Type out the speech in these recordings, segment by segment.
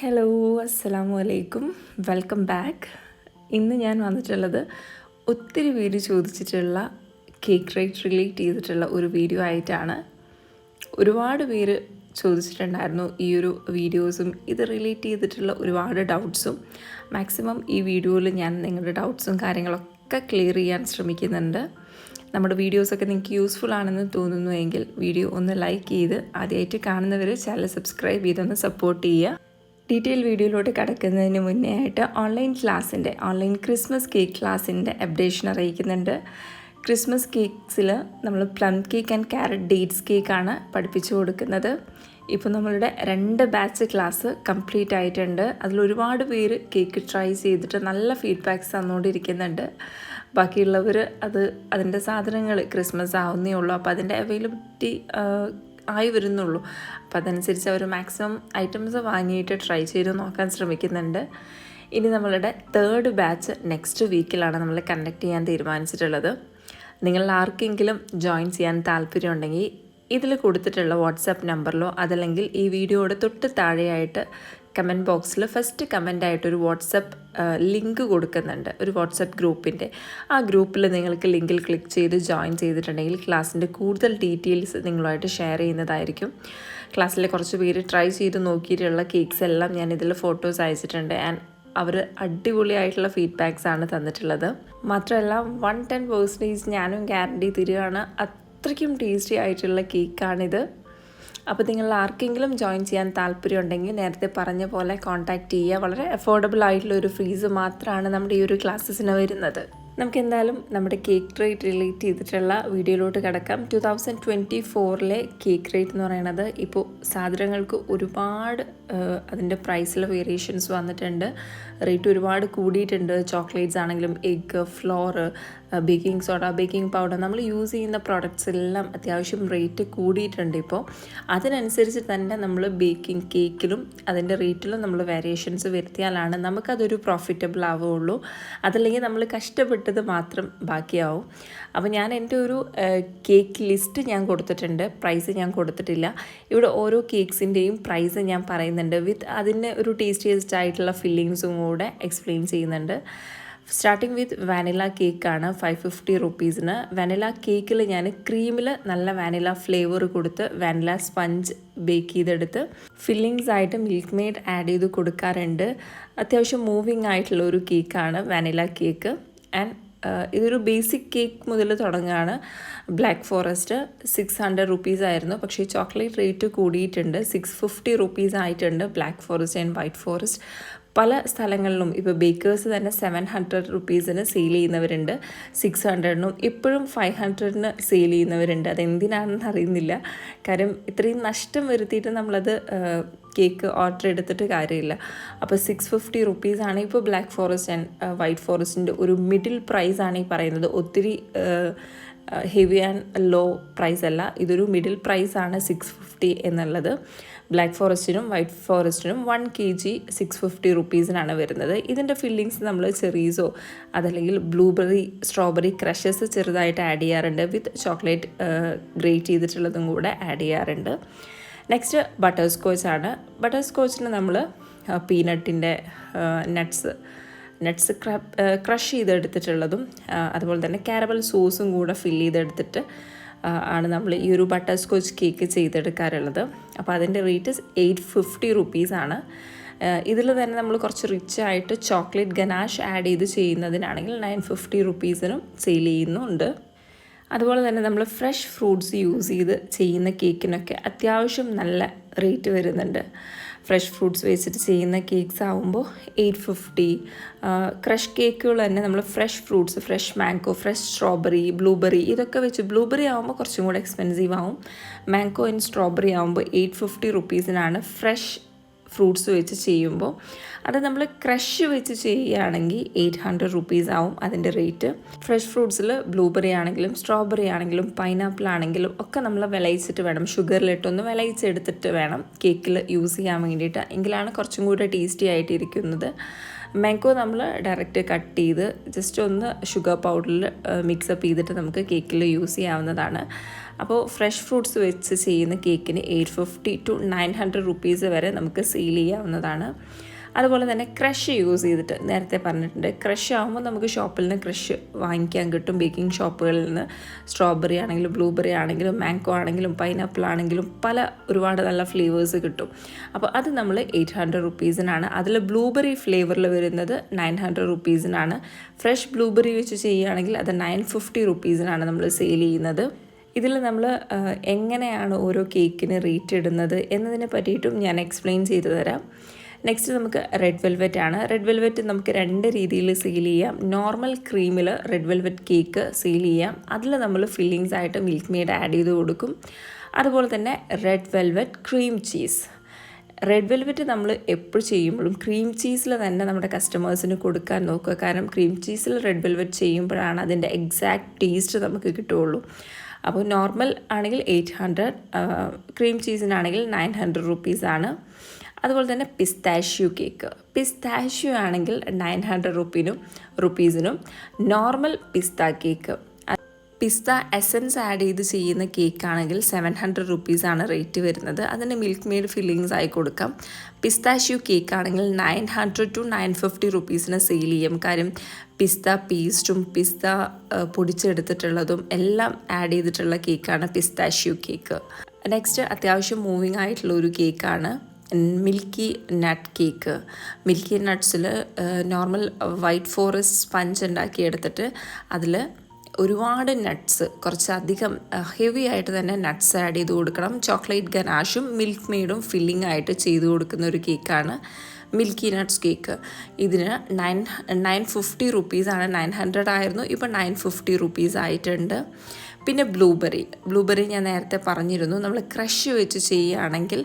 Hello അസ്സാം വലൈക്കും welcome back ഇന്ന് ഞാൻ വന്നിട്ടുള്ളത് ഒത്തിരി പേര് ചോദിച്ചിട്ടുള്ള കേക്ക് റേറ്റ് റിലേറ്റ് ചെയ്തിട്ടുള്ള ഒരു വീഡിയോ ആയിട്ടാണ്. ഒരുപാട് പേര് ചോദിച്ചിട്ടുണ്ടായിരുന്നു ഈ ഒരു വീഡിയോസും ഇത് റിലേറ്റ് ചെയ്തിട്ടുള്ള ഒരുപാട് ഡൗട്ട്സും മാക്സിമം ഈ വീഡിയോയിൽ ഞാൻ നിങ്ങളുടെ ഡൗട്ട്സും കാര്യങ്ങളൊക്കെ ക്ലിയർ ചെയ്യാൻ ശ്രമിക്കുന്നുണ്ട്. നമ്മുടെ വീഡിയോസൊക്കെ നിങ്ങൾക്ക് യൂസ്ഫുൾ ആണെന്ന് തോന്നുന്നു എങ്കിൽ വീഡിയോ ഒന്ന് ലൈക്ക് ചെയ്ത് ആദ്യമായിട്ട് കാണുന്നവർ ചാനൽ സബ്സ്ക്രൈബ് ചെയ്തൊന്ന് സപ്പോർട്ട് ചെയ്യുക. ഡീറ്റെയിൽ വീഡിയോയിലോട്ട് കിടക്കുന്നതിന് മുന്നേ ആയിട്ട് ഓൺലൈൻ ക്ലാസ്സിന്റെ ഓൺലൈൻ ക്രിസ്മസ് കേക്ക് ക്ലാസ്സിന്റെ അപ്ഡേഷൻ അറിയിക്കുന്നുണ്ട്. ക്രിസ്മസ് കേക്ക്സിൽ നമ്മൾ plum cake and carrot dates കേക്കാണ് പഠിപ്പിച്ചു കൊടുക്കുന്നത്. ഇപ്പോൾ നമ്മളുടെ രണ്ട് ബാച്ച് ക്ലാസ് കംപ്ലീറ്റ് ആയിട്ടുണ്ട്. അതിൽ ഒരുപാട് പേര് കേക്ക് ട്രൈ ചെയ്തിട്ട് നല്ല ഫീഡ്ബാക്ക്സ് തന്നുകൊണ്ടിരിക്കുന്നുണ്ട്. ബാക്കിയുള്ളവർ അത് അതിന്റെ സാധനങ്ങൾ ക്രിസ്മസ് ആവുന്നേ ഉള്ളൂ. അപ്പോൾ അതിന്റെ അവൈലബിലിറ്റി ആയി വരുന്നുള്ളൂ. അപ്പോൾ അതനുസരിച്ച് അവർ മാക്സിമം ഐറ്റംസ് വാങ്ങിയിട്ട് ട്രൈ ചെയ്ത് നോക്കാൻ ശ്രമിക്കുന്നുണ്ട്. ഇനി നമ്മളുടെ തേർഡ് ബാച്ച് നെക്സ്റ്റ് വീക്കിലാണ് നമ്മൾ കണ്ടക്ട് ചെയ്യാൻ തീരുമാനിച്ചിട്ടുള്ളത്. നിങ്ങൾ ആർക്കെങ്കിലും ജോയിൻ ചെയ്യാൻ താല്പര്യമുണ്ടെങ്കിൽ ഇതിൽ കൊടുത്തിട്ടുള്ള വാട്സാപ്പ് നമ്പറിലോ അതല്ലെങ്കിൽ ഈ വീഡിയോയുടെ തൊട്ട് താഴെയായിട്ട് കമന്റ് ബോക്സിൽ ഫസ്റ്റ് കമന്റായിട്ട് ഒരു വാട്സപ്പ് ലിങ്ക് കൊടുക്കുന്നുണ്ട് ഒരു വാട്സപ്പ് ഗ്രൂപ്പിന്റെ. ആ ഗ്രൂപ്പിൽ നിങ്ങൾക്ക് ലിങ്കിൽ ക്ലിക്ക് ചെയ്ത് ജോയിൻ ചെയ്തിട്ടുണ്ടെങ്കിൽ ക്ലാസ്സിന്റെ കൂടുതൽ ഡീറ്റെയിൽസ് നിങ്ങളുമായിട്ട് ഷെയർ ചെയ്യുന്നതായിരിക്കും. ക്ലാസ്സിലെ കുറച്ച് പേര് ട്രൈ ചെയ്ത് നോക്കിയിട്ടുള്ള കേക്ക്സ് എല്ലാം ഞാൻ ഇതിൽ ഫോട്ടോസ് അയച്ചിട്ടുണ്ട്. ആൻഡ് അവർ അടിപൊളിയായിട്ടുള്ള ഫീഡ്ബാക്സ് ആണ് തന്നിട്ടുള്ളത്. മാത്രമല്ല വൺ ടെൻ പേഴ്സന്റേജ് ഞാനും ഗ്യാരണ്ടി തരികയാണ്. അത്രയ്ക്കും ടേസ്റ്റി ആയിട്ടുള്ള കേക്കാണിത് അപ്പോൾ നിങ്ങൾ ആർക്കെങ്കിലും ജോയിൻ ചെയ്യാൻ താല്പര്യമുണ്ടെങ്കിൽ നേരത്തെ പറഞ്ഞ പോലെ കോൺടാക്റ്റ് ചെയ്യുക. വളരെ അഫോർഡബിൾ ആയിട്ടുള്ള ഒരു ഫീസ് മാത്രമാണ് നമ്മുടെ ഈ ഒരു ക്ലാസ്സസിന് വരുന്നത്. നമുക്ക് എന്തായാലും നമ്മുടെ കേക്ക് റേറ്റ് റിലേറ്റ് ചെയ്തിട്ടുള്ള വീഡിയോയിലോട്ട് കിടക്കാം. ടു തൗസൻഡ് ട്വന്റി ഫോറിലെ കേക്ക് റേറ്റ് എന്ന് പറയുന്നത് ഇപ്പോൾ സാധനങ്ങൾക്ക് ഒരുപാട് അതിന്റെ പ്രൈസിൽ വേരിയേഷൻസ് വന്നിട്ടുണ്ട്. റേറ്റ് ഒരുപാട് കൂടിയിട്ടുണ്ട്. ചോക്ലേറ്റ്സ് ആണെങ്കിലും egg flour baking soda baking powder നമ്മൾ യൂസ് ചെയ്യുന്ന പ്രോഡക്റ്റ്സ് എല്ലാം അത്യാവശ്യം റേറ്റ് കൂടിയിട്ടുണ്ട് ഇപ്പോൾ. അതിനനുസരിച്ച് തന്നെ നമ്മൾ ബേക്കിംഗ് കേക്കിലും അതിന്റെ റേറ്റിലും നമ്മൾ വേരിയേഷൻസ് വരുത്തിയാലാണ് നമുക്കതൊരു പ്രോഫിറ്റബിൾ ആവുകയുള്ളൂ. അതല്ലെങ്കിൽ നമ്മൾ കഷ്ടപ്പെട്ടത് മാത്രം ബാക്കിയാവും. അപ്പോൾ ഞാൻ എന്റെ ഒരു കേക്ക് ലിസ്റ്റ് ഞാൻ കൊടുത്തിട്ടുണ്ട്. പ്രൈസ് ഞാൻ കൊടുത്തിട്ടില്ല. ഇവിടെ ഓരോ കേക്ക്സിന്റെയും പ്രൈസ് ഞാൻ പറയുന്നുണ്ട്. വിത്ത് അതിന്റെ ഒരു ടേസ്റ്റിയസ്റ്റ് ആയിട്ടുള്ള ഫില്ലിങ്സും കൂടെ എക്സ്പ്ലെയിൻ ചെയ്യുന്നുണ്ട്. സ്റ്റാർട്ടിങ് വിത്ത് വാനില കേക്കാണ് ഫൈവ് ഫിഫ്റ്റി റുപ്പീസിന് വാനില കേക്കിൽ ഞാൻ ക്രീമിൽ നല്ല വാനില ഫ്ലേവർ കൊടുത്ത് വാനില സ്പഞ്ച് ബേക്ക് ചെയ്തെടുത്ത് ഫില്ലിങ്സ് ആയിട്ട് മിൽക്ക് മെയ്ഡ് ആഡ് ചെയ്ത് കൊടുക്കാറുണ്ട്. അത്യാവശ്യം മൂവിങ് ആയിട്ടുള്ള ഒരു കേക്കാണ് വാനില കേക്ക് ആൻഡ് ഇതൊരു ബേസിക് കേക്ക് മുതൽ തുടങ്ങുകയാണ് black forest six hundred rupees ആയിരുന്നു. പക്ഷേ ചോക്ലേറ്റ് റേറ്റ് കൂടിയിട്ടുണ്ട്. സിക്സ് ഫിഫ്റ്റി റുപ്പീസ് ആയിട്ടുണ്ട് black forest and white forest പല സ്ഥലങ്ങളിലും ഇപ്പോൾ ബേക്കേഴ്സ് തന്നെ സെവൻ ഹൺഡ്രഡ് റുപ്പീസിന് സെയിൽ ചെയ്യുന്നവരുണ്ട്. സിക്സ് ഹൺഡ്രഡിനും ഇപ്പോഴും ഫൈവ് ഹൺഡ്രഡിന് സെയിൽ ചെയ്യുന്നവരുണ്ട്. അതെന്തിനാണെന്ന് അറിയുന്നില്ല. കാര്യം ഇത്രയും നഷ്ടം വരുത്തിയിട്ട് നമ്മളത് കേക്ക് ഓർഡർ എടുത്തിട്ട് കാര്യമില്ല. അപ്പോൾ സിക്സ് ഫിഫ്റ്റി റുപ്പീസാണ് ഇപ്പോൾ ബ്ലാക്ക് ഫോറസ്റ്റ് ആൻഡ് വൈറ്റ് ഫോറസ്റ്റിന്റെ ഒരു മിഡിൽ പ്രൈസ് ആണ് ഈ പറയുന്നത്. ഒത്തിരി ഹെവി ആൻഡ് ലോ പ്രൈസ് അല്ല. ഇതൊരു മിഡിൽ പ്രൈസ് ആണ് സിക്സ് ഫിഫ്റ്റി എന്നുള്ളത്. ബ്ലാക്ക് ഫോറസ്റ്റിനും white ഫോറസ്റ്റിനും one K G six fifty റുപ്പീസിനാണ് വരുന്നത്. ഇതിന്റെ ഫില്ലിങ്സ് നമ്മൾ ചെറീസോ അതല്ലെങ്കിൽ ബ്ലൂബെറി സ്ട്രോബെറി ക്രഷസ് ചെറുതായിട്ട് ആഡ് ചെയ്യാറുണ്ട്. വിത്ത് ചോക്ലേറ്റ് ഗ്രേറ്റ് ചെയ്തിട്ടുള്ളതും കൂടെ ആഡ് ചെയ്യാറുണ്ട്. നെക്സ്റ്റ് ബട്ടർ സ്കോച്ച് ആണ് ബട്ടർ സ്കോച്ചിന് നമ്മൾ പീനട്ടിന്റെ നട്ട്സ് നട്ട്സ് ക്രഷ് ചെയ്തെടുത്തിട്ടുള്ളതും അതുപോലെ തന്നെ കാരമൽ സോസും കൂടെ ഫില്ല് ചെയ്തെടുത്തിട്ട് ആണ് നമ്മൾ ഈ ഒരു ബട്ടർ സ്കോച്ച് കേക്ക് ചെയ്തെടുക്കാറുള്ളത്. അപ്പോൾ അതിന്റെ റേറ്റ് എയ്റ്റ് ഫിഫ്റ്റി റുപ്പീസാണ് ഇതിൽ തന്നെ നമ്മൾ കുറച്ച് റിച്ച് ആയിട്ട് ചോക്ലേറ്റ് ഗനാഷ് ആഡ് ചെയ്ത് ചെയ്യുന്നതിനാണെങ്കിൽ നയൻ ഫിഫ്റ്റി റുപ്പീസിനും സെയിൽ ചെയ്യുന്നുണ്ട്. അതുപോലെ തന്നെ നമ്മൾ ഫ്രഷ് ഫ്രൂട്ട്സ് യൂസ് ചെയ്ത് ചെയ്യുന്ന കേക്കിനൊക്കെ അത്യാവശ്യം നല്ല റേറ്റ് വരുന്നുണ്ട്. ഫ്രഷ് ഫ്രൂട്ട്സ് വെച്ചിട്ട് ചെയ്യുന്ന കേക്ക്സ് ആവുമ്പോൾ എയ്റ്റ് ഫിഫ്റ്റി. ക്രഷ് കേക്കുകൾ തന്നെ നമ്മൾ fresh fruits fresh mango fresh strawberry blueberry ഇതൊക്കെ വെച്ച് ബ്ലൂബെറി ആകുമ്പോൾ കുറച്ചും കൂടെ എക്സ്പെൻസീവ് ആവും. മാംഗോ ആൻഡ് സ്ട്രോബെറി ആകുമ്പോൾ എയ്റ്റ് ഫിഫ്റ്റി റുപ്പീസിനാണ് ഫ്രഷ് ഫ്രൂട്ട്സ് വെച്ച് ചെയ്യുമ്പോൾ അത് നമ്മൾ ക്രഷ് വെച്ച് ചെയ്യുകയാണെങ്കിൽ എയ്റ്റ് ഹൺഡ്രഡ് റുപ്പീസ് ആവും അതിന്റെ റേറ്റ്. ഫ്രഷ് ഫ്രൂട്ട്സിൽ ബ്ലൂബെറി ആണെങ്കിലും സ്ട്രോബെറി ആണെങ്കിലും പൈനാപ്പിൾ ആണെങ്കിലും ഒക്കെ നമ്മൾ വിളയിച്ചിട്ട് വേണം. ഷുഗറിലിട്ടൊന്ന് വിളയിച്ചെടുത്തിട്ട് വേണം കേക്കിൽ യൂസ് ചെയ്യാൻ വേണ്ടിയിട്ട്. എങ്കിലാണ് കുറച്ചും കൂടെ ടേസ്റ്റി ആയിട്ടിരിക്കുന്നത്. മാംഗോ നമ്മൾ ഡയറക്റ്റ് കട്ട് ചെയ്ത് ജസ്റ്റ് ഒന്ന് ഷുഗർ പൗഡറിൽ മിക്സപ്പ് ചെയ്തിട്ട് നമുക്ക് കേക്കിൽ യൂസ് ചെയ്യാവുന്നതാണ്. അപ്പോൾ ഫ്രഷ് ഫ്രൂട്ട്സ് വെച്ച് ചെയ്യുന്ന കേക്കിന് eight fifty to nine hundred rupees വരെ നമുക്ക് സെയിൽ ചെയ്യാവുന്നതാണ്. അതുപോലെ തന്നെ ക്രഷ് യൂസ് ചെയ്തിട്ട് നേരത്തെ പറഞ്ഞിട്ടുണ്ട്. ക്രഷ് ആകുമ്പോൾ നമുക്ക് ഷോപ്പിൽ നിന്ന് ക്രഷ് വാങ്ങിക്കാൻ കിട്ടും. ബേക്കിംഗ് ഷോപ്പുകളിൽ നിന്ന് സ്ട്രോബെറി ആണെങ്കിലും ബ്ലൂബെറി ആണെങ്കിലും മാങ്കോ ആണെങ്കിലും പൈനാപ്പിൾ ആണെങ്കിലും പല ഒരുപാട് നല്ല ഫ്ലേവേഴ്സ് കിട്ടും. അപ്പോൾ അത് നമ്മൾ എയ്റ്റ് ഹൺഡ്രഡ് റുപ്പീസിനാണ് അതിൽ ബ്ലൂബെറി ഫ്ലേവറിൽ വരുന്നത് നയൻ ഹൺഡ്രഡ് റുപ്പീസിനാണ് ഫ്രഷ് ബ്ലൂബെറി വെച്ച് ചെയ്യുകയാണെങ്കിൽ അത് നയൻ ഫിഫ്റ്റി റുപ്പീസിനാണ് നമ്മൾ സെയിൽ ചെയ്യുന്നത്. ഇതിൽ നമ്മൾ എങ്ങനെയാണ് ഓരോ കേക്കിന് റേറ്റ് ഇടുന്നത് എന്നതിനെ പറ്റിയിട്ടും ഞാൻ എക്സ്പ്ലെയിൻ ചെയ്തു തരാം. നെക്സ്റ്റ് നമുക്ക് റെഡ് വെൽവെറ്റ് ആണ്. റെഡ് വെൽവെറ്റ് നമുക്ക് രണ്ട് രീതിയിൽ സീൽ ചെയ്യാം. നോർമൽ ക്രീമിൽ റെഡ് വെൽവെറ്റ് കേക്ക് സീൽ ചെയ്യാം. അതിൽ നമ്മൾ ഫില്ലിങ്സ് ആയിട്ട് മിൽക്ക് മെയ്ഡ് ആഡ് ചെയ്ത് കൊടുക്കും. അതുപോലെ തന്നെ red velvet cream cheese red velvet നമ്മൾ എപ്പോൾ ചെയ്യുമ്പോഴും ക്രീം ചീസിൽ തന്നെ നമ്മുടെ കസ്റ്റമേഴ്സിന് കൊടുക്കാൻ നോക്കുക. കാരണം ക്രീം ചീസിൽ റെഡ് വെൽവെറ്റ് ചെയ്യുമ്പോഴാണ് അതിന്റെ എക്സാക്ട് ടേസ്റ്റ് നമുക്ക് കിട്ടുകയുള്ളൂ. അപ്പോൾ നോർമൽ ആണെങ്കിൽ എയ്റ്റ് ഹൺഡ്രഡ് ക്രീം ചീസിനാണെങ്കിൽ നയൻ ഹൺഡ്രഡ് റുപ്പീസാണ് അതുപോലെ തന്നെ പിസ്താഷ്യൂ കേക്ക് പിസ്താഷ്യൂ ആണെങ്കിൽ നയൻ ഹൺഡ്രഡ് റുപ്പീനും റുപ്പീസിനും നോർമൽ പിസ്ത കേക്ക് പിസ്ത എസൻസ് ആഡ് ചെയ്ത് ചെയ്യുന്ന കേക്ക് ആണെങ്കിൽ സെവൻ ഹൺഡ്രഡ് റുപ്പീസാണ് റേറ്റ് വരുന്നത്. അതിന് മിൽക്ക് മെയ്ഡ് ഫില്ലിങ്സ് ആയി കൊടുക്കാം. പിസ്താഷ്യൂ കേക്ക് ആണെങ്കിൽ nine hundred to nine fifty റുപ്പീസിന് sale ചെയ്യും. കാര്യം പിസ്ത പീസ്റ്റും പിസ്ത പൊടിച്ചെടുത്തിട്ടുള്ളതും എല്ലാം ആഡ് ചെയ്തിട്ടുള്ള കേക്കാണ് പിസ്താഷ്യൂ കേക്ക് നെക്സ്റ്റ് അത്യാവശ്യം മൂവിങ് ആയിട്ടുള്ള ഒരു കേക്കാണ് മിൽക്കി നട്ട് കേക്ക്. മിൽക്കി നട്ട്സിൽ നോർമൽ വൈറ്റ് ഫോറസ്റ്റ് സ്പഞ്ച് ഉണ്ടാക്കി എടുത്തിട്ട് അതിൽ ഒരുപാട് നട്ട്സ് കുറച്ചധികം ഹെവി ആയിട്ട് തന്നെ നട്ട്സ് ആഡ് ചെയ്ത് കൊടുക്കണം. ചോക്ലേറ്റ് ഗനാഷും മിൽക്ക് മെയ്ഡും ഫില്ലിംഗ് ആയിട്ട് ചെയ്ത് കൊടുക്കുന്ന ഒരു കേക്കാണ് മിൽക്കി നട്ട്സ് കേക്ക്. ഇതിന് നയൻ നയൻ ഫിഫ്റ്റി റുപ്പീസാണ്. നയൻ ഹൺഡ്രഡ് ആയിരുന്നു. ഇപ്പോൾ നയൻ ഫിഫ്റ്റി റുപ്പീസ് ആയിട്ടുണ്ട് പിന്നെ ബ്ലൂബെറി. ബ്ലൂബെറി ഞാൻ നേരത്തെ പറഞ്ഞിരുന്നു. നമ്മൾ ക്രഷ് വെച്ച് ചെയ്യുകയാണെങ്കിൽ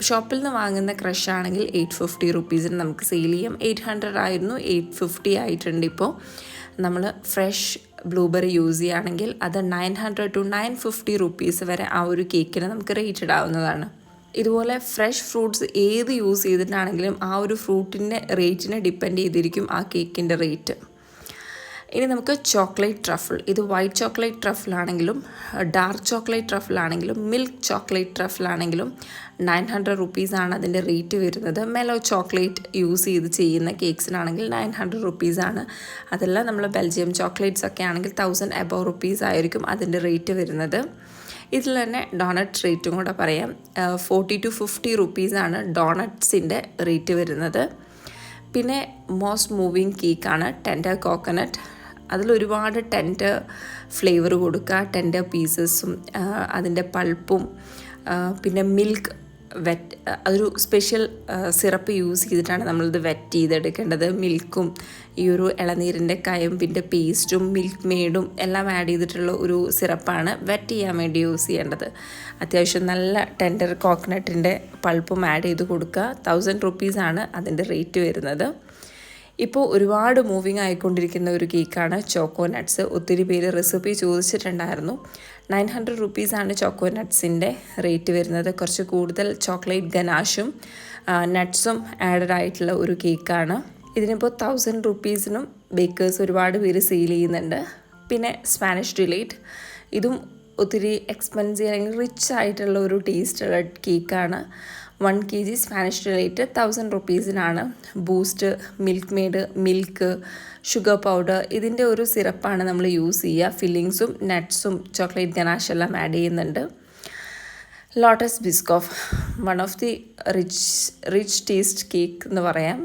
ഷോപ്പിൽ നിന്ന് വാങ്ങുന്ന ക്രഷ് ആണെങ്കിൽ എയ്റ്റ് ഫിഫ്റ്റി റുപ്പീസിന് നമുക്ക് സെയിൽ ചെയ്യാം. എയ്റ്റ് ഹൺഡ്രഡ് ആയിരുന്നു എയ്റ്റ് ഫിഫ്റ്റി ആയിട്ടുണ്ട് ഇപ്പോൾ. നമ്മൾ ഫ്രഷ് ബ്ലൂബെറി യൂസ് ചെയ്യുകയാണെങ്കിൽ അത് nine hundred to nine fifty rupees വരെ ആ ഒരു കേക്കിന് നമുക്ക് റേറ്റ് ഇടാവുന്നതാണ് ഇതുപോലെ ഫ്രഷ് ഫ്രൂട്ട്സ് ഏത് യൂസ് ചെയ്തിട്ടാണെങ്കിലും ആ ഒരു ഫ്രൂട്ടിന്റെ റേറ്റിനെ ഡിപ്പെൻഡ് ചെയ്തിരിക്കും ആ കേക്കിന്റെ റേറ്റ്. ഇനി നമുക്ക് ചോക്ലേറ്റ് ട്രഫിൾ ഇത് വൈറ്റ് ചോക്ലേറ്റ് ട്രഫിളാണെങ്കിലും ഡാർക്ക് ചോക്ലേറ്റ് ട്രഫിളാണെങ്കിലും മിൽക്ക് ചോക്ലേറ്റ് ട്രഫിളാണെങ്കിലും നയൻ ഹൺഡ്രഡ് റുപ്പീസാണ് അതിന്റെ റേറ്റ് വരുന്നത്. മെലോ ചോക്ലേറ്റ് യൂസ് ചെയ്ത് ചെയ്യുന്ന കേക്ക്സിനാണെങ്കിൽ നയൻ ഹൺഡ്രഡ് റുപ്പീസാണ് അതെല്ലാം നമ്മൾ ബെൽജിയം ചോക്ലേറ്റ്സ് ഒക്കെ ആണെങ്കിൽ തൗസൻഡ് എബോ റുപ്പീസ് ആയിരിക്കും അതിന്റെ റേറ്റ് വരുന്നത്. ഇതിൽ തന്നെ ഡോണറ്റ് റേറ്റും കൂടെ പറയാം. ഫോർട്ടി ടു ഫിഫ്റ്റി റുപ്പീസാണ് ഡോണറ്റ്സിന്റെ റേറ്റ് വരുന്നത്. പിന്നെ മോസ്റ്റ് മൂവിങ് കേക്കാണ് ടെൻഡർ കോക്കനട്ട് അതിലൊരുപാട് ടെൻഡർ ഫ്ലേവർ കൊടുക്കുക. ടെൻഡർ പീസസും അതിന്റെ പൾപ്പും പിന്നെ മിൽക്ക് വെറ്റ് അതൊരു സ്പെഷ്യൽ സിറപ്പ് യൂസ് ചെയ്തിട്ടാണ് നമ്മളിത് വെറ്റ് ചെയ്തെടുക്കേണ്ടത്. മിൽക്കും ഈ ഒരു ഇളനീരിന്റെ കയമ്പിന്റെ പേസ്റ്റും മിൽക്ക് മെയ്ഡും എല്ലാം ആഡ് ചെയ്തിട്ടുള്ള ഒരു സിറപ്പാണ് വെറ്റ് ചെയ്യാൻ വേണ്ടി യൂസ് ചെയ്യേണ്ടത്. അത്യാവശ്യം നല്ല ടെൻഡർ കോക്കനട്ടിന്റെ പൾപ്പും ആഡ് ചെയ്ത് കൊടുക്കുക. തൗസൻഡ് റുപ്പീസാണ് അതിന്റെ റേറ്റ് വരുന്നത്. ഇപ്പോൾ ഒരുപാട് മൂവിങ് ആയിക്കൊണ്ടിരിക്കുന്ന ഒരു കേക്കാണ് ചോക്കോ നട്ട്സ് ഒത്തിരി പേര് റെസിപ്പി ചോദിച്ചിട്ടുണ്ടായിരുന്നു. നയൻ ഹൺഡ്രഡ് റുപ്പീസാണ് ചോക്കോ നട്ട്സിന്റെ റേറ്റ് വരുന്നത്. കുറച്ച് കൂടുതൽ ചോക്ലേറ്റ് ഗനാഷും നട്ട്സും ആഡഡ് ആയിട്ടുള്ള ഒരു കേക്കാണ്. ഇതിനിപ്പോൾ തൗസൻഡ് റുപ്പീസിനും ബേക്കേഴ്സ് ഒരുപാട് പേര് സെയിൽ ചെയ്യുന്നുണ്ട്. പിന്നെ സ്പാനിഷ് ഡിലേറ്റ് ഇതും ഒത്തിരി എക്സ്പെൻസീവ് അല്ലെങ്കിൽ റിച്ച് ആയിട്ടുള്ള ഒരു ടേസ്റ്റുള്ള കേക്കാണ്. One K G Spanish delight thousand റുപ്പീസിനാണ്. Boost milkmaid milk sugar powder ഇതിന്റെ ഒരു സിറപ്പാണ് നമ്മൾ യൂസ് ചെയ്യുക. ഫില്ലിങ്സും നട്ട്സും ചോക്ലേറ്റ് ഗനാഷ് എല്ലാം ആഡ് ചെയ്യുന്നുണ്ട്. Lotus Biscoff one of the rich rich taste cake എന്ന് പറയാം.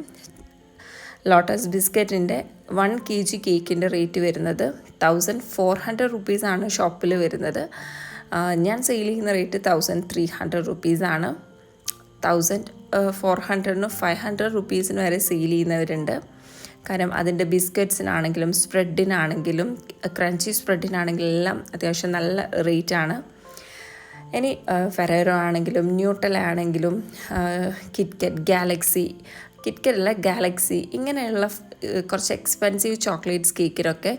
ലോട്ടസ് ബിസ്ക്കറ്റിന്റെ വൺ കെ ജി കേക്കിന്റെ റേറ്റ് വരുന്നത് തൗസൻഡ് ഫോർ ഹൺഡ്രഡ് റുപ്പീസാണ് ഷോപ്പിൽ വരുന്നത്. ഞാൻ സെയിൽ ചെയ്യുന്ന റേറ്റ് തൗസൻഡ് ത്രീ ഹൺഡ്രഡ് റുപ്പീസാണ്. തൗസൻഡ് ഫോർ ഹൺഡ്രഡിനും ഫൈവ് ഹൺഡ്രഡ് റുപ്പീസിന് വരെ സെയിൽ ചെയ്യുന്നവരുണ്ട്. കാരണം അതിന്റെ ബിസ്ക്കറ്റ്സിനാണെങ്കിലും സ്പ്രെഡിനാണെങ്കിലും ക്രഞ്ചി സ്പ്രെഡിനാണെങ്കിലും എല്ലാം അത്യാവശ്യം നല്ല റേറ്റാണ്. ഇനി ഫെറേറോ ആണെങ്കിലും ന്യൂട്ടൽ ആണെങ്കിലും കിറ്റ്കറ്റ് ഗാലക്സി കിറ്റ്കറ്റല്ല ഗാലക്സി ഇങ്ങനെയുള്ള കുറച്ച് expensive chocolates കേക്കിനൊക്കെ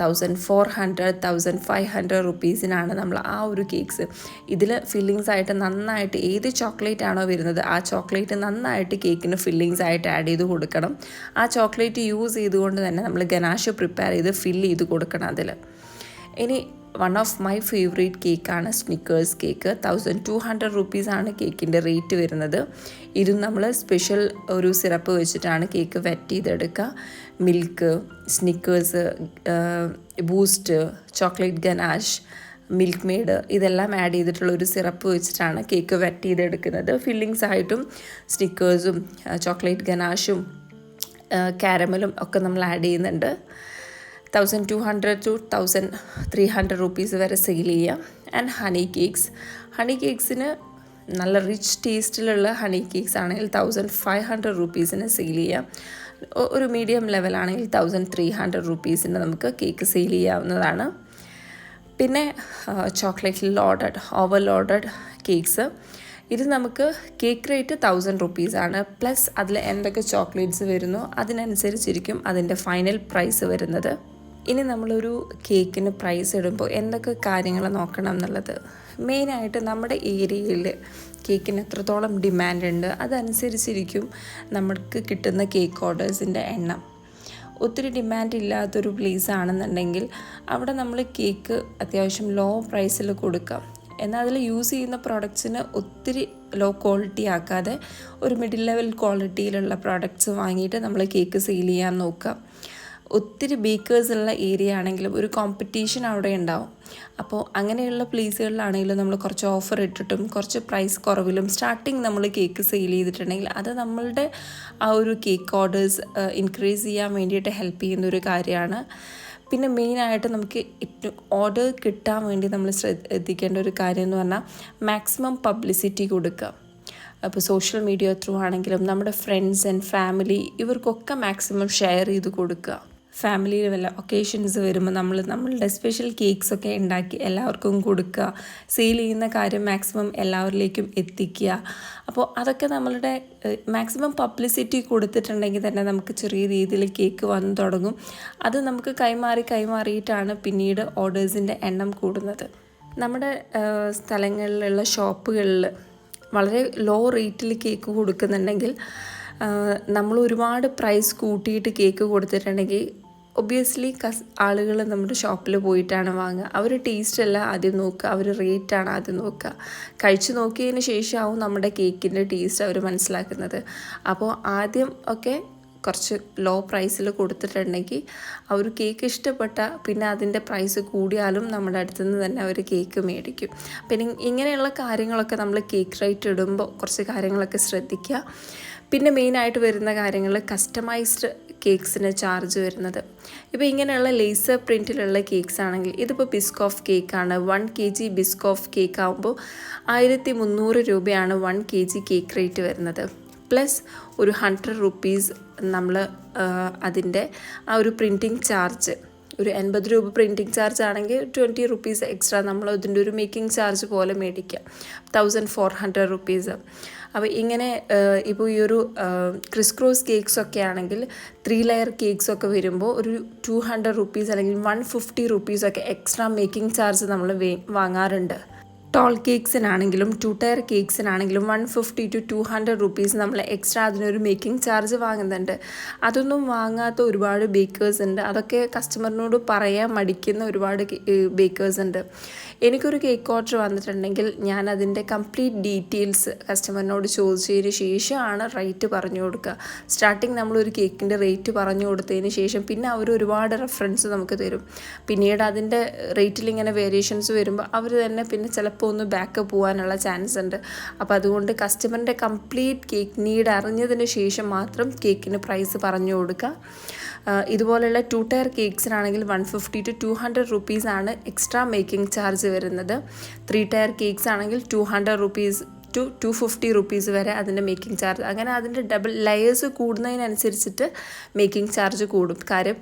thousand four hundred thousand five hundred റുപ്പീസിനാണ് നമ്മൾ ആ ഒരു കേക്ക്സ് ഇതിൽ ഫില്ലിങ്സ് ആയിട്ട് നന്നായിട്ട് ഏത് ചോക്ലേറ്റ് ആണോ വരുന്നത് ആ ചോക്ലേറ്റ് നന്നായിട്ട് കേക്കിന് ഫില്ലിങ്സ് ആയിട്ട് ആഡ് ചെയ്ത് കൊടുക്കണം. ആ ചോക്ലേറ്റ് യൂസ് ചെയ്തുകൊണ്ട് തന്നെ നമ്മൾ ഗനാഷ് പ്രിപ്പയർ ചെയ്ത് ഫില്ല് ചെയ്ത് കൊടുക്കണം അതിൽ ഇനി വൺ ഓഫ് മൈ ഫേവറേറ്റ് കേക്കാണ് Snickers cake thousand two hundred റുപ്പീസാണ് കേക്കിന്റെ റേറ്റ് വരുന്നത്. ഇത് നമ്മൾ സ്പെഷ്യൽ ഒരു സിറപ്പ് വെച്ചിട്ടാണ് കേക്ക് വെറ്റ് ചെയ്തെടുക്കുക. Milk Snickers Boost chocolate ganache milkmaid ഇതെല്ലാം ആഡ് ചെയ്തിട്ടുള്ള ഒരു സിറപ്പ് വെച്ചിട്ടാണ് കേക്ക് വെറ്റ് ചെയ്തെടുക്കുന്നത്. ഫില്ലിങ്സ് ആയിട്ടും സ്നിക്കേഴ്സും ചോക്ലേറ്റ് ഗനാഷും കാരമലും ഒക്കെ നമ്മൾ ആഡ് ചെയ്യുന്നുണ്ട്. Thousand two hundred to thousand three hundred rupees വരെ സെയിൽ ചെയ്യാം. ആൻഡ് ഹണി കേക്ക്സ് ഹണി കേക്ക്സിന് നല്ല റിച്ച് ടേസ്റ്റിലുള്ള ഹണി കേക്ക്സ് ആണെങ്കിൽ തൗസൻഡ് ഫൈവ് ഹൺഡ്രഡ് റുപ്പീസിന് സെയിൽ ചെയ്യാം. ഒരു മീഡിയം ലെവലാണെങ്കിൽ തൗസൻഡ് ത്രീ ഹൺഡ്രഡ് റുപ്പീസിന് നമുക്ക് കേക്ക് സെയിൽ ചെയ്യാവുന്നതാണ്. പിന്നെ chocolate loaded over loaded cakes ഇത് നമുക്ക് കേക്ക് റേറ്റ് തൗസൻഡ് റുപ്പീസാണ് പ്ലസ് അതിൽ എന്തൊക്കെ ചോക്ലേറ്റ്സ് വരുന്നോ അതിനനുസരിച്ചിരിക്കും അതിന്റെ ഫൈനൽ പ്രൈസ് വരുന്നത്. ഇനി നമ്മളൊരു കേക്കിന് പ്രൈസ് ഇടുമ്പോൾ എന്തൊക്കെ കാര്യങ്ങൾ നോക്കണം എന്നുള്ളത്? മെയിനായിട്ട് നമ്മുടെ ഏരിയയിൽ കേക്കിന് എത്രത്തോളം ഡിമാൻഡ് ഉണ്ട് അതനുസരിച്ചിരിക്കും നമുക്ക് കിട്ടുന്ന കേക്ക് ഓർഡേഴ്സിന്റെ എണ്ണം. ഒത്തിരി ഡിമാൻഡ് ഇല്ലാത്തൊരു പ്ലേസ് ആണെന്നുണ്ടെങ്കിൽ അവിടെ നമ്മൾ കേക്ക് അത്യാവശ്യം ലോ പ്രൈസിൽ കൊടുക്കാം. എന്നാൽ അതിൽ യൂസ് ചെയ്യുന്ന പ്രോഡക്ട്സിന് ഒത്തിരി ലോ ക്വാളിറ്റി ആക്കാതെ ഒരു മിഡിൽ ലെവൽ ക്വാളിറ്റിയിലുള്ള പ്രോഡക്ട്സ് വാങ്ങിയിട്ട് നമ്മൾ കേക്ക് സെയിൽ ചെയ്യാൻ നോക്കുക ഒത്തിരി ബേക്കേഴ്സ് ഉള്ള ഏരിയ ആണെങ്കിലും ഒരു കോമ്പറ്റീഷൻ അവിടെ ഉണ്ടാവും. അപ്പോൾ അങ്ങനെയുള്ള പ്ലേസുകളിലാണെങ്കിലും നമ്മൾ കുറച്ച് ഓഫർ ഇട്ടിട്ടും കുറച്ച് പ്രൈസ് കുറവിലും സ്റ്റാർട്ടിങ് നമ്മൾ കേക്ക് സെയിൽ ചെയ്തിട്ടുണ്ടെങ്കിൽ അത് നമ്മളുടെ ആ ഒരു കേക്ക് ഓർഡേഴ്സ് ഇൻക്രീസ് ചെയ്യാൻ വേണ്ടിയിട്ട് ഹെൽപ്പ് ചെയ്യുന്ന ഒരു കാര്യമാണ്. പിന്നെ മെയിനായിട്ട് നമുക്ക് ഓർഡർ കിട്ടാൻ വേണ്ടി നമ്മൾ ശ്രദ്ധിക്കേണ്ട ഒരു കാര്യം എന്ന് പറഞ്ഞാൽ മാക്സിമം പബ്ലിസിറ്റി കൊടുക്കുക. അപ്പോൾ സോഷ്യൽ മീഡിയ ത്രൂ ആണെങ്കിലും നമ്മുടെ ഫ്രണ്ട്സ് ആൻഡ് ഫാമിലി ഇവർക്കൊക്കെ മാക്സിമം ഷെയർ ചെയ്ത് കൊടുക്കുക. ഫാമിലിയിൽ വല്ല ഒക്കേഷൻസ് വരുമ്പോൾ നമ്മൾ നമ്മളുടെ സ്പെഷ്യൽ കേക്ക്സ് ഒക്കെ ഉണ്ടാക്കി എല്ലാവർക്കും കൊടുക്കുക. സെയിൽ ചെയ്യുന്ന കാര്യം മാക്സിമം എല്ലാവരിലേക്കും എത്തിക്കുക. അപ്പോൾ അതൊക്കെ നമ്മളുടെ മാക്സിമം പബ്ലിസിറ്റി കൊടുത്തിട്ടുണ്ടെങ്കിൽ തന്നെ നമുക്ക് ചെറിയ രീതിയിൽ കേക്ക് വന്നു തുടങ്ങും. അത് നമുക്ക് കൈമാറി കൈമാറിയിട്ടാണ് പിന്നീട് ഓർഡേഴ്സിന്റെ എണ്ണം കൂടുന്നത്. നമ്മുടെ സ്ഥലങ്ങളിലുള്ള ഷോപ്പുകളിൽ വളരെ ലോ റേറ്റിൽ കേക്ക് കൊടുക്കുന്നുണ്ടെങ്കിൽ നമ്മൾ ഒരുപാട് പ്രൈസ് കൂട്ടിയിട്ട് കേക്ക് കൊടുത്തിട്ടുണ്ടെങ്കിൽ ഒബ്വിയസ്ലി കസ് ആളുകൾ നമ്മുടെ ഷോപ്പിൽ പോയിട്ടാണ് വാങ്ങുക. അവർ ടേസ്റ്റ് അല്ല ആദ്യം നോക്കുക. അവർ റേറ്റാണ് ആദ്യം നോക്കുക. കഴിച്ചു നോക്കിയതിന് ശേഷമാവും നമ്മുടെ കേക്കിന്റെ ടേസ്റ്റ് അവർ മനസ്സിലാക്കുന്നത്. അപ്പോൾ ആദ്യം ഒക്കെ കുറച്ച് ലോ പ്രൈസിൽ കൊടുത്തിട്ടുണ്ടെങ്കിൽ അവർ കേക്ക് ഇഷ്ടപ്പെട്ട പിന്നെ അതിന്റെ പ്രൈസ് കൂടിയാലും നമ്മുടെ അടുത്തു നിന്ന് തന്നെ അവർ കേക്ക് മേടിക്കും. പിന്നെ ഇങ്ങനെയുള്ള കാര്യങ്ങളൊക്കെ നമ്മൾ കേക്ക് റേറ്റ് ഇടുമ്പോൾ കുറച്ച് കാര്യങ്ങളൊക്കെ ശ്രദ്ധിക്കുക. പിന്നെ മെയിനായിട്ട് വരുന്ന കാര്യങ്ങൾ കസ്റ്റമൈസ്ഡ് കേക്ക്സിന് ചാർജ് വരുന്നത്. ഇപ്പോൾ ഇങ്ങനെയുള്ള ലേസർ പ്രിന്റിലുള്ള കേക്ക്സ് ആണെങ്കിൽ ഇതിപ്പോൾ ബിസ്കോഫ് കേക്കാണ് one K G Biscoff cake ആകുമ്പോൾ ആയിരത്തി മുന്നൂറ് രൂപയാണ് one K G cake rate വരുന്നത്. പ്ലസ് ഒരു ഹൺഡ്രഡ് റുപ്പീസ് നമ്മൾ അതിന്റെ ആ ഒരു പ്രിന്റിങ് ചാർജ് ഒരു എൺപത് രൂപ പ്രിന്റിങ് ചാർജ് ആണെങ്കിൽ ട്വന്റി റുപ്പീസ് എക്സ്ട്രാ നമ്മൾ ഇതിന്റെ ഒരു മേക്കിംഗ് ചാർജ് പോലെ മേടിക്കുക തൗസൻഡ് ഫോർ ഹൺഡ്രഡ് റുപ്പീസ് അപ്പോൾ ഇങ്ങനെ ഇപ്പോൾ ഈ ഒരു ക്രിസ് ക്രോസ് കേക്ക്സ് ഒക്കെ ആണെങ്കിൽ ത്രീ ലെയർ കേക്ക്സ് ഒക്കെ വരുമ്പോൾ ഒരു ടു ഹൺഡ്രഡ് റുപ്പീസ് അല്ലെങ്കിൽ വൺ ഫിഫ്റ്റി റുപ്പീസൊക്കെ എക്സ്ട്രാ മേക്കിംഗ് ചാർജ് നമ്മൾ വാങ്ങാറുണ്ട്. ടോൾ കേക്ക്സിനാണെങ്കിലും two tier കേക്ക്സിനാണെങ്കിലും one fifty to two hundred rupees നമ്മൾ എക്സ്ട്രാ അതിനൊരു മേക്കിംഗ് ചാർജ് വാങ്ങുന്നുണ്ട്. അതൊന്നും വാങ്ങാത്ത ഒരുപാട് ബേക്കേഴ്സ് ഉണ്ട്. അതൊക്കെ കസ്റ്റമറിനോട് പറയാൻ മടിക്കുന്ന ഒരുപാട് ബേക്കേഴ്സ് ഉണ്ട്. എനിക്കൊരു കേക്ക് ഓർഡർ വന്നിട്ടുണ്ടെങ്കിൽ ഞാൻ അതിന്റെ കംപ്ലീറ്റ് ഡീറ്റെയിൽസ് കസ്റ്റമറിനോട് ചോദിച്ചതിന് ശേഷമാണ് റേറ്റ് പറഞ്ഞു കൊടുക്കുക. സ്റ്റാർട്ടിങ് നമ്മളൊരു കേക്കിന്റെ റേറ്റ് പറഞ്ഞു കൊടുത്തതിന് ശേഷം പിന്നെ അവർ ഒരുപാട് റെഫറൻസ് നമുക്ക് തരും. പിന്നീട് അതിന്റെ റേറ്റിൽ ഇങ്ങനെ വേരിയേഷൻസ് വരുമ്പോൾ അവർ തന്നെ പിന്നെ ചിലപ്പോൾ ഒന്ന് ബാക്ക് പോകാനുള്ള ചാൻസ് ഉണ്ട്. അപ്പോൾ അതുകൊണ്ട് കസ്റ്റമറിന്റെ കംപ്ലീറ്റ് കേക്ക് നീഡ് അറിഞ്ഞതിന് ശേഷം മാത്രം കേക്കിന് പ്രൈസ് പറഞ്ഞു കൊടുക്കുക. ഇതുപോലെയുള്ള two tier കേക്ക്സിനാണെങ്കിൽ one fifty to two hundred rupees extra making charge വരുന്നത്. ത്രീ ടയർ കേക്ക്സ് ആണെങ്കിൽ two hundred rupees to two fifty rupees വരെ അതിന്റെ മേക്കിംഗ് ചാർജ്. അങ്ങനെ അതിന്റെ ഡബിൾ ലെയേഴ്സ് കൂടുന്നതിനനുസരിച്ചിട്ട് മേക്കിംഗ് ചാർജ് കൂടും. കാര്യം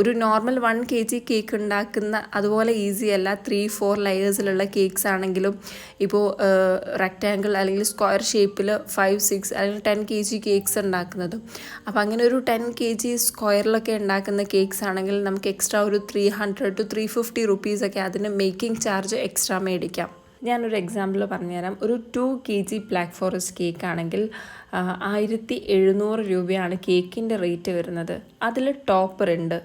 ഒരു normal one K G cake ഉണ്ടാക്കുന്ന അതുപോലെ ഈസി അല്ല. ത്രീ ഫോർ ലെയേഴ്സിലുള്ള കേക്ക്സ് ആണെങ്കിലും ഇപ്പോൾ റെക്റ്റാങ്കിൾ അല്ലെങ്കിൽ സ്ക്വയർ ഷേപ്പിൽ ഫൈവ് സിക്സ് അല്ലെങ്കിൽ ടെൻ കെ ജി കേക്ക്സ് ഉണ്ടാക്കുന്നതും. അപ്പോൾ അങ്ങനെ ഒരു ടെൻ കെ ജി സ്ക്വയറിലൊക്കെ ഉണ്ടാക്കുന്ന കേക്ക്സ് ആണെങ്കിൽ നമുക്ക് എക്സ്ട്രാ ഒരു three hundred to three fifty റുപ്പീസൊക്കെ അതിന് മേക്കിംഗ് ചാർജ് എക്സ്ട്രാ മേടിക്കാം. ഞാനൊരു എക്സാമ്പിൾ പറഞ്ഞുതരാം. ഒരു two K G black forest cake ആണെങ്കിൽ ആയിരത്തി എഴുന്നൂറ് രൂപയാണ് കേക്കിന്റെ റേറ്റ് വരുന്നത്. അതിൽ ടോപ്പർ ഉണ്ട്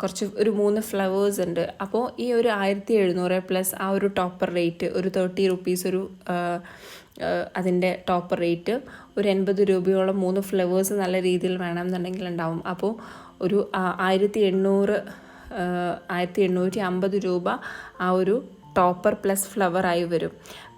കുറച്ച് ഒരു മൂന്ന് ഫ്ലവേഴ്സ് ഉണ്ട്. അപ്പോൾ ഈ ഒരു ആയിരത്തി എഴുന്നൂറ് പ്ലസ് ആ ഒരു ടോപ്പർ റേറ്റ് ഒരു തേർട്ടി റുപ്പീസ് ഒരു അതിന്റെ ടോപ്പർ റേറ്റ് ഒരു എൺപത് രൂപയോളം മൂന്ന് ഫ്ലവേഴ്സ് നല്ല രീതിയിൽ വേണമെന്നുണ്ടെങ്കിൽ ഉണ്ടാവും. അപ്പോൾ ഒരു ആയിരത്തി എണ്ണൂറ് ആയിരത്തി എണ്ണൂറ്റി അമ്പത് രൂപ ആ ഒരു ടോപ്പർ പ്ലസ് ഫ്ലവറായി വരും.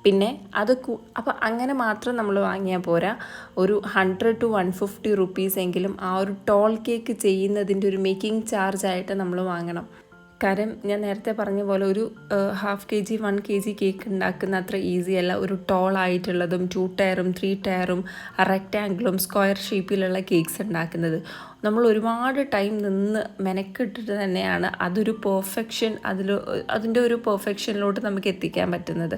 പിന്നെ അത് കു അപ്പോൾ അങ്ങനെ മാത്രം നമ്മൾ വാങ്ങിയാൽ പോരാ. ഒരു hundred to one fifty rupees എങ്കിലും ആ ഒരു ടോൾ കേക്ക് ചെയ്യുന്നതിന്റെ ഒരു മേക്കിംഗ് ചാർജ് ആയിട്ട് നമ്മൾ വാങ്ങണം. കാര്യം ഞാൻ നേരത്തെ പറഞ്ഞ പോലെ ഒരു half K G one K G cake ഉണ്ടാക്കുന്ന അത്ര ഈസി അല്ല. ഒരു ടോൾ ആയിട്ടുള്ളതും ടു ടയറും ത്രീ ടയറും റെക്റ്റാങ്കിളും സ്ക്വയർ ഷേപ്പിലുള്ള കേക്ക്സ് ഉണ്ടാക്കുന്നത്. നമ്മൾ ഒരുപാട് ടൈം നിന്ന് മെനക്കിട്ടിട്ട് തന്നെയാണ് അതൊരു പെർഫെക്ഷൻ അതിൽ അതിന്റെ ഒരു പെർഫെക്ഷനിലോട്ട് നമുക്ക് എത്തിക്കാൻ പറ്റുന്നത്.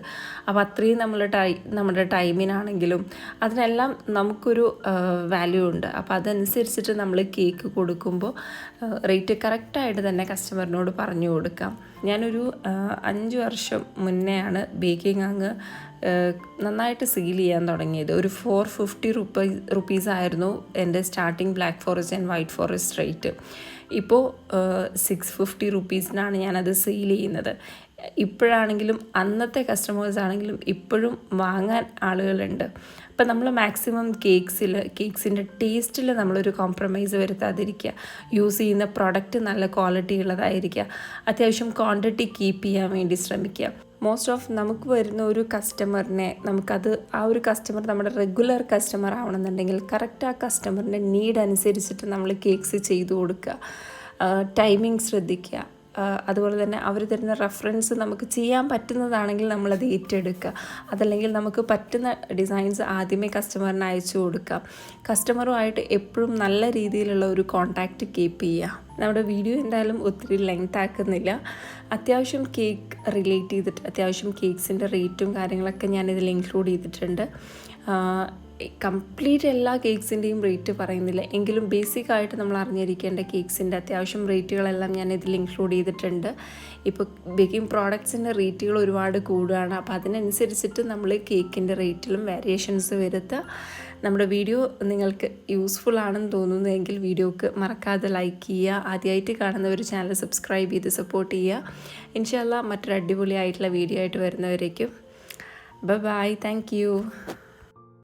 അപ്പോൾ അത്രയും നമ്മൾ ടൈ നമ്മുടെ ടൈമിനാണെങ്കിലും അതിനെല്ലാം നമുക്കൊരു വാല്യൂ ഉണ്ട്. അപ്പോൾ അതനുസരിച്ചിട്ട് നമ്മൾ കേക്ക് കൊടുക്കുമ്പോൾ റേറ്റ് കറക്റ്റായിട്ട് തന്നെ കസ്റ്റമറിനോട് പറഞ്ഞു കൊടുക്കാം. ഞാനൊരു അഞ്ച് വർഷം മുന്നെയാണ് ബേക്കിംഗ് അങ്ങ് നന്നായിട്ട് സീൽ ചെയ്യാൻ തുടങ്ങിയത്. ഒരു ഫോർ ഫിഫ്റ്റി റുപ്പീ ആയിരുന്നു എന്റെ starting black forest and white forest rate. ഇപ്പോൾ സിക്സ് ഫിഫ്റ്റി റുപ്പീസിനാണ് ഞാനത് സെയിൽ ചെയ്യുന്നത്. ഇപ്പോഴാണെങ്കിലും അന്നത്തെ കസ്റ്റമേഴ്സ് ആണെങ്കിലും ഇപ്പോഴും വാങ്ങാൻ ആളുകളുണ്ട്. അപ്പം നമ്മൾ മാക്സിമം കേക്സിൽ കേക്ക്സിന്റെ ടേസ്റ്റിൽ നമ്മളൊരു കോംപ്രമൈസ് വരുത്താതിരിക്കുക. യൂസ് ചെയ്യുന്ന പ്രൊഡക്റ്റ് നല്ല ക്വാളിറ്റി ഉള്ളതായിരിക്കുക. അത്യാവശ്യം ക്വാണ്ടിറ്റി കീപ്പ് ചെയ്യാൻ വേണ്ടി ശ്രമിക്കുക. മോസ്റ്റ് ഓഫ് നമുക്ക് വരുന്ന ഒരു കസ്റ്റമറിനെ നമുക്കത് ആ ഒരു കസ്റ്റമർ നമ്മുടെ റെഗുലർ കസ്റ്റമർ ആവണമെന്നുണ്ടെങ്കിൽ കറക്റ്റ് ആ കസ്റ്റമറിന്റെ നീഡ് അനുസരിച്ചിട്ട് നമ്മൾ കേക്ക്സ് ചെയ്തു കൊടുക്കുക. ടൈമിംഗ് ശ്രദ്ധിക്കുക. അതുപോലെ തന്നെ അവർ തരുന്ന റെഫറൻസ് നമുക്ക് ചെയ്യാൻ പറ്റുന്നതാണെങ്കിൽ നമ്മളത് ഏറ്റെടുക്കുക. അതല്ലെങ്കിൽ നമുക്ക് പറ്റുന്ന ഡിസൈൻസ് ആദ്യമേ കസ്റ്റമറിന് അയച്ചു കൊടുക്കാം കസ്റ്റമറുമായിട്ട് എപ്പോഴും നല്ല രീതിയിലുള്ള ഒരു കോണ്ടാക്റ്റ് കീപ്പ് ചെയ്യുക. നമ്മുടെ വീഡിയോ എന്തായാലും ഒത്തിരി ലെങ്ത് ആക്കുന്നില്ല. അത്യാവശ്യം കേക്ക് റിലേറ്റ് ചെയ്തിട്ട് അത്യാവശ്യം കേക്ക്സിന്റെ റേറ്റും കാര്യങ്ങളൊക്കെ ഞാനിതിൽ ഇൻക്ലൂഡ് ചെയ്തിട്ടുണ്ട്. കംപ്ലീറ്റ് എല്ലാ കേക്ക്സിന്റെയും റേറ്റ് പറയുന്നില്ല. എങ്കിലും ബേസിക് ആയിട്ട് നമ്മൾ അറിഞ്ഞിരിക്കേണ്ട കേക്ക്സിന്റെ അത്യാവശ്യം റേറ്റുകളെല്ലാം ഞാൻ ഇതിൽ ഇൻക്ലൂഡ് ചെയ്തിട്ടുണ്ട്. ഇപ്പോൾ ബേക്കിംഗ് പ്രോഡക്ട്സിന്റെ റേറ്റുകൾ ഒരുപാട് കൂടുകയാണ്. അപ്പോൾ അതിനനുസരിച്ചിട്ട് നമ്മൾ കേക്കിന്റെ റേറ്റിലും വേരിയേഷൻസ് വരുത്തുക. നമ്മുടെ വീഡിയോ നിങ്ങൾക്ക് യൂസ്ഫുൾ ആണെന്ന് തോന്നുന്നതെങ്കിൽ വീഡിയോക്ക് മറക്കാതെ ലൈക്ക് ചെയ്യുക. ആദ്യമായിട്ട് കാണുന്നവർ ചാനൽ സബ്സ്ക്രൈബ് ചെയ്ത് സപ്പോർട്ട് ചെയ്യുക. ഇൻഷാല്ല മറ്റൊരു അടിപൊളിയായിട്ടുള്ള വീഡിയോ ആയിട്ട് വരുന്നവരേക്കും. Bye bye thank you